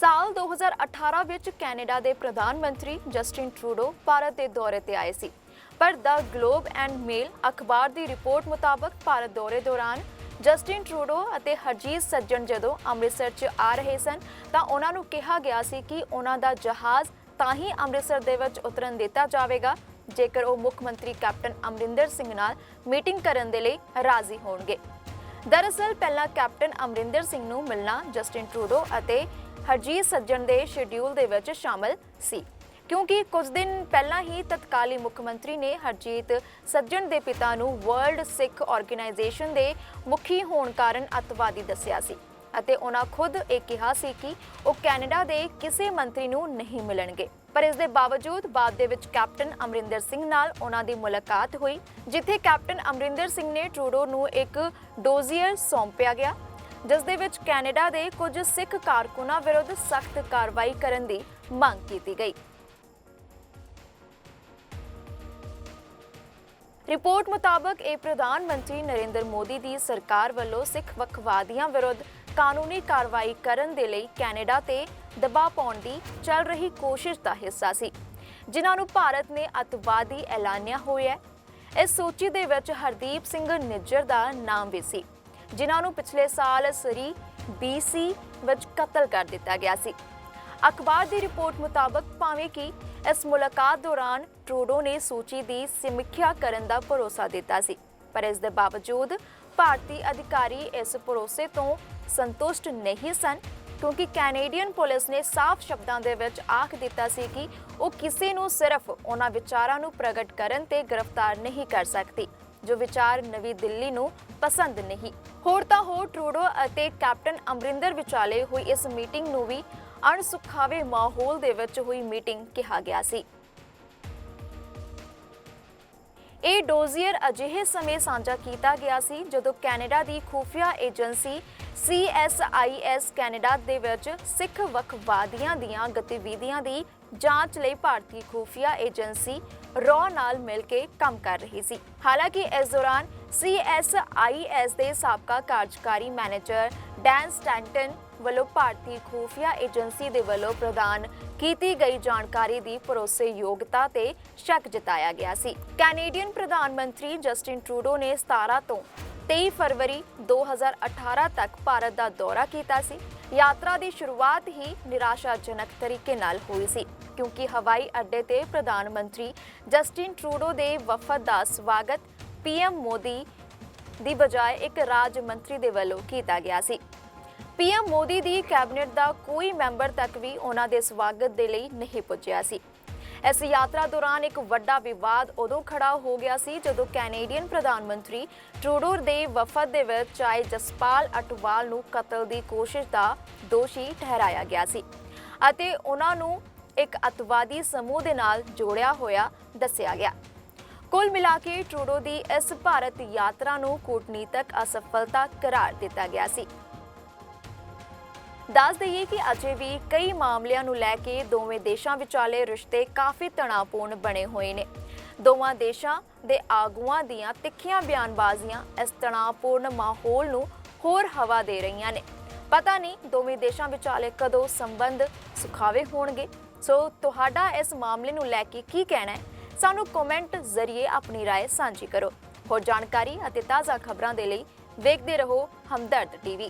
ਸਾਲ 2018 ਵਿੱਚ ਕੈਨੇਡਾ ਦੇ ਪ੍ਰਧਾਨ ਮੰਤਰੀ ਜਸਟਿਨ ਟਰੂਡੋ ਭਾਰਤ ਦੇ ਦੌਰੇ ਤੇ ਆਏ ਸੀ। ਪਰ ਦ ਗਲੋਬ ਐਂਡ ਮੇਲ ਅਖਬਾਰ ਦੀ ਰਿਪੋਰਟ ਮੁਤਾਬਕ ਭਾਰਤ ਦੌਰੇ ਦੌਰਾਨ ਜਸਟਿਨ ਟਰੂਡੋ ਅਤੇ ਹਰਜੀਤ ਸੱਜਣ ਜਦੋਂ ਅੰਮ੍ਰਿਤਸਰ 'ਚ ਆ ਰਹੇ ਸਨ, ਤਾਂ ਉਹਨਾਂ ਨੂੰ ਕਿਹਾ ਗਿਆ ਸੀ ਕਿ ਉਹਨਾਂ ਦਾ ਜਹਾਜ਼ ਤਾਂ ਹੀ ਅੰਮ੍ਰਿਤਸਰ ਦੇ ਵਿੱਚ ਉਤਰਨ ਦਿੱਤਾ ਜਾਵੇਗਾ, ਜੇਕਰ ਉਹ ਮੁੱਖ ਮੰਤਰੀ ਕੈਪਟਨ ਅਮਰਿੰਦਰ ਸਿੰਘ ਨਾਲ ਮੀਟਿੰਗ ਕਰਨ ਦੇ ਲਈ ਰਾਜ਼ੀ ਹੋਣਗੇ। ਦਰਅਸਲ, ਪਹਿਲਾਂ ਕੈਪਟਨ ਅਮਰਿੰਦਰ ਸਿੰਘ ਨੂੰ ਮਿਲਣਾ ਜਸਟਿਨ ਟਰੂਡੋ ਅਤੇ ਹਰਜੀਤ ਸੱਜਣ ਦੇ ਸ਼ਡਿਊਲ ਦੇ ਵਿੱਚ ਸ਼ਾਮਲ ਸੀ। ਕਿਉਂਕਿ ਕੁਝ ਦਿਨ ਪਹਿਲਾਂ ਹੀ ਤਤਕਾਲੀ ਮੁੱਖ ਮੰਤਰੀ ਨੇ ਹਰਜੀਤ ਸੱਜਣ ਦੇ ਪਿਤਾ ਨੂੰ ਵਰਲਡ ਸਿੱਖ ਆਰਗੇਨਾਈਜੇਸ਼ਨ ਦੇ ਮੁਖੀ ਹੋਣ ਕਾਰਨ ਅੱਤਵਾਦੀ ਦੱਸਿਆ ਸੀ ਅਤੇ ਉਹਨਾਂ ਖੁਦ ਇਹ ਕਿਹਾ ਸੀ ਕਿ ਉਹ ਕੈਨੇਡਾ ਦੇ ਕਿਸੇ ਮੰਤਰੀ ਨੂੰ ਨਹੀਂ ਮਿਲਣਗੇ। ਪਰ ਇਸ ਦੇ ਬਾਵਜੂਦ ਬਾਅਦ ਦੇ ਵਿੱਚ ਕੈਪਟਨ ਅਮਰਿੰਦਰ ਸਿੰਘ ਨਾਲ ਉਹਨਾਂ ਦੀ ਮੁਲਾਕਾਤ ਹੋਈ, ਜਿੱਥੇ ਕੈਪਟਨ ਅਮਰਿੰਦਰ ਸਿੰਘ ਨੇ ਟਰੂਡੋ ਨੂੰ ਇੱਕ ਡੋਜ਼ੀਅਰ ਸੌਂਪਿਆ ਗਿਆ ਜਿਸ ਦੇ ਵਿੱਚ ਕੈਨੇਡਾ ਦੇ ਕੁਝ ਸਿੱਖ ਕਾਰਕੁਨਾਂ ਵਿਰੁੱਧ ਸਖਤ ਕਾਰਵਾਈ ਕਰਨ ਦੀ ਮੰਗ ਕੀਤੀ ਗਈ। ਰਿਪੋਰਟ ਮੁਤਾਬਕ ਇਹ ਪ੍ਰਧਾਨ ਮੰਤਰੀ ਨਰਿੰਦਰ ਮੋਦੀ ਦੀ ਸਰਕਾਰ ਵੱਲੋਂ ਸਿੱਖ ਵੱਖਵਾਦੀਆਂ ਵਿਰੁੱਧ ਕਾਨੂੰਨੀ ਕਾਰਵਾਈ ਕਰਨ ਦੇ ਲਈ ਕੈਨੇਡਾ ਤੇ ਦਬਾਅ ਪਾਉਣ ਦੀ ਚੱਲ ਰਹੀ ਕੋਸ਼ਿਸ਼ ਦਾ ਹਿੱਸਾ ਸੀ। ਜਿਨ੍ਹਾਂ ਨੂੰ ਭਾਰਤ ਨੇ ਅਤਵਾਦੀ ਐਲਾਨਿਆ ਹੋਇਆ ਹੈ। ਇਸ ਸੂਚੀ ਦੇ ਵਿੱਚ ਹਰਦੀਪ ਸਿੰਘ ਨਿੱਜਰ ਦਾ ਨਾਮ ਵੀ ਸੀ। ਜਿਨ੍ਹਾਂ ਨੂੰ ਪਿਛਲੇ ਸਾਲ ਸਰੀ BC ਵਿੱਚ ਕਤਲ ਕਰ ਦਿੱਤਾ ਗਿਆ ਸੀ। ਅਖਬਾਰ ਦੀ ਰਿਪੋਰਟ ਮੁਤਾਬਕ ਭਾਵੇਂ ਕਿ ਇਸ ਮੁਲਾਕਾਤ ਦੌਰਾਨ ਟਰੂਡੋ ਨੇ ਸੂਚੀ ਦੀ ਸਮੀਖਿਆ ਕਰਨ ਦਾ ਭਰੋਸਾ ਦਿੱਤਾ ਸੀ, ਪਰ ਇਸ ਦੇ ਬਾਵਜੂਦ ਭਾਰਤੀ ਅਧਿਕਾਰੀ ਇਸ ਭਰੋਸੇ ਤੋਂ ਸੰਤੁਸ਼ਟ ਨਹੀਂ ਸਨ, ਕਿਉਂਕਿ ਕੈਨੇਡੀਅਨ ਪੁਲਿਸ ਨੇ ਸਾਫ਼ ਸ਼ਬਦਾਂ ਦੇ ਵਿੱਚ ਆਖ ਦਿੱਤਾ ਸੀ ਕਿ ਉਹ ਕਿਸੇ ਨੂੰ ਸਿਰਫ ਉਹਨਾਂ ਵਿਚਾਰਾਂ ਨੂੰ ਪ੍ਰਗਟ ਕਰਨ ਤੇ ਗ੍ਰਿਫਤਾਰ ਨਹੀਂ ਕਰ ਸਕਦੀ, ਜੋ ਵਿਚਾਰ ਨਵੀਂ ਦਿੱਲੀ ਨੂੰ ਪਸੰਦ ਨਹੀਂ। ਹੋਰ ਤਾਂ ਹੋਰ ਟਰੂਡੋ ਅਤੇ ਕੈਪਟਨ ਅਮਰਿੰਦਰ ਵਿਚਾਲੇ ਹੋਈ ਇਸ ਮੀਟਿੰਗ ਨੂੰ ਵੀ ਅਣਸੁਖਾਵੇ ਮਾਹੌਲ ਦੇ ਵਿੱਚ ਹੋਈ ਮੀਟਿੰਗ ਕਿਹਾ ਗਿਆ ਸੀ। ਇਹ ਡੋਜ਼ੀਅਰ ਅਜਿਹੇ ਸਮੇਂ ਸਾਂਝਾ ਕੀਤਾ ਗਿਆ ਸੀ ਜਦੋਂ ਕੈਨੇਡਾ ਦੀ ਖੂਫੀਆ ਏਜੰਸੀ CSIS ਕੈਨੇਡਾ ਦੇ ਵਿੱਚ ਸਿੱਖ ਵੱਖਵਾਦੀਆਂ ਦੀਆਂ ਗਤੀਵਿਧੀਆਂ ਦੀ ਜਾਂਚ ਲਈ ਭਾਰਤੀ ਖੂਫੀਆ ਏਜੰਸੀ ਰॉ ਨਾਲ ਮਿਲ ਕੇ ਕੰਮ ਕਰ ਰਹੀ ਸੀ। ਹਾਲਾਂਕਿ ਇਸ ਦੌਰਾਨ CSIS ਦੇ ਸਾਬਕਾ ਕਾਰਜਕਾਰੀ ਮੈਨੇਜਰ ਡੈਨ ਸਟੈਂਟਨ ਵੱਲੋਂ ਭਾਰਤੀ ਖੂਫੀਆ ਏਜੰਸੀ ਦੇ ਵੱਲੋਂ ਪ੍ਰਦਾਨ ਕੀਤੀ ਗਈ ਜਾਣਕਾਰੀ ਦੀ ਭਰੋਸੇਯੋਗਤਾ ਤੇ ਸ਼ੱਕ ਜਤਾਇਆ ਗਿਆ ਸੀ। ਕੈਨੇਡੀਅਨ ਪ੍ਰਧਾਨ ਮੰਤਰੀ ਜਸਟਿਨ ਟਰੂਡੋ ਨੇ 17 ਤੋਂ 23 ਫਰਵਰੀ 2018 ਤੱਕ ਭਾਰਤ ਦਾ ਦੌਰਾ ਕੀਤਾ ਸੀ। ਯਾਤਰਾ ਦੀ ਸ਼ੁਰੂਆਤ ਹੀ ਨਿਰਾਸ਼ਾਜਨਕ ਤਰੀਕੇ ਨਾਲ ਹੋਈ ਸੀ, ਕਿਉਂਕਿ ਹਵਾਈ ਅੱਡੇ ਤੇ ਪ੍ਰਧਾਨ ਮੰਤਰੀ ਜਸਟਿਨ ਟਰੂਡੋ ਦੇ ਵਫਦ ਦਾ ਸਵਾਗਤ ਪੀਐਮ ਮੋਦੀ ਦੀ ਬਜਾਏ ਇੱਕ ਰਾਜ ਮੰਤਰੀ ਦੇ ਵੱਲੋਂ ਕੀਤਾ ਗਿਆ ਸੀ। ਪੀਐਮ ਮੋਦੀ ਦੀ ਕੈਬਨਿਟ ਦਾ ਕੋਈ ਮੈਂਬਰ ਤੱਕ ਵੀ ਉਹਨਾਂ ਦੇ ਸਵਾਗਤ ਦੇ ਲਈ ਨਹੀਂ ਪੁੱਜਿਆ ਸੀ। ਇਸ ਯਾਤਰਾ ਦੌਰਾਨ ਇੱਕ ਵੱਡਾ ਵਿਵਾਦ ਉਦੋਂ ਖੜਾ ਹੋ ਗਿਆ ਸੀ ਜਦੋਂ ਕੈਨੇਡੀਅਨ ਪ੍ਰਧਾਨ ਮੰਤਰੀ ਟਰੂਡੋ ਦੇ ਵਫਦ ਦੇ ਵਿੱਚ ਚਾਹੇ ਜਸਪਾਲ ਅਟਵਾਲ ਨੂੰ ਕਤਲ ਦੀ ਕੋਸ਼ਿਸ਼ ਦਾ ਦੋਸ਼ੀ ਠਹਿਰਾਇਆ ਗਿਆ ਸੀ ਅਤੇ ਉਹਨਾਂ ਨੂੰ ਇੱਕ ਅਤਵਾਦੀ ਸਮੂਹ ਦੇ ਨਾਲ ਜੋੜਿਆ ਹੋਇਆ ਦੱਸਿਆ ਗਿਆ। ਕੁੱਲ ਮਿਲਾ ਕੇ ਟਰੂਡੋ ਦੀ ਇਸ ਭਾਰਤ ਯਾਤਰਾ ਨੂੰ ਕੂਟਨੀਤਕ ਅਸਫਲਤਾ ਕਰਾਰ ਦਿੱਤਾ ਗਿਆ ਸੀ। ਦੱਸ ਦਈਏ ਕਿ ਅਜੇ ਵੀ ਕਈ ਮਾਮਲਿਆਂ ਨੂੰ ਲੈ ਕੇ ਦੋਵੇਂ ਦੇਸ਼ਾਂ ਵਿਚਾਲੇ ਰਿਸ਼ਤੇ ਕਾਫੀ ਤਣਾਅਪੂਰਨ ਬਣੇ ਹੋਏ ਨੇ। ਦੋਵਾਂ ਦੇਸ਼ਾਂ ਦੇ ਆਗੂਆਂ ਦੀਆਂ ਤਿੱਖੀਆਂ ਬਿਆਨਬਾਜ਼ੀਆਂ ਇਸ ਤਣਾਅਪੂਰਨ ਮਾਹੌਲ ਨੂੰ ਹੋਰ ਹਵਾ ਦੇ ਰਹੀਆਂ ਨੇ। ਪਤਾ ਨਹੀਂ ਦੋਵੇਂ ਦੇਸ਼ਾਂ ਵਿਚਾਲੇ ਕਦੋਂ ਸੰਬੰਧ ਸੁਖਾਵੇ ਹੋਣਗੇ। ਸੋ ਤੁਹਾਡਾ ਇਸ ਮਾਮਲੇ ਨੂੰ ਲੈ ਕੇ ਕੀ ਕਹਿਣਾ ਹੈ? ਸਾਨੂੰ ਕਮੈਂਟ ਜ਼ਰੀਏ ਆਪਣੀ رائے ਸਾਂਝੀ ਕਰੋ ਹੋਰ ਜਾਣਕਾਰੀ ਅਤੇ ਤਾਜ਼ਾ ਖਬਰਾਂ ਦੇ ਲਈ ਵੇਖਦੇ ਰਹੋ ਹਮਦਰਦ ਟੀਵੀ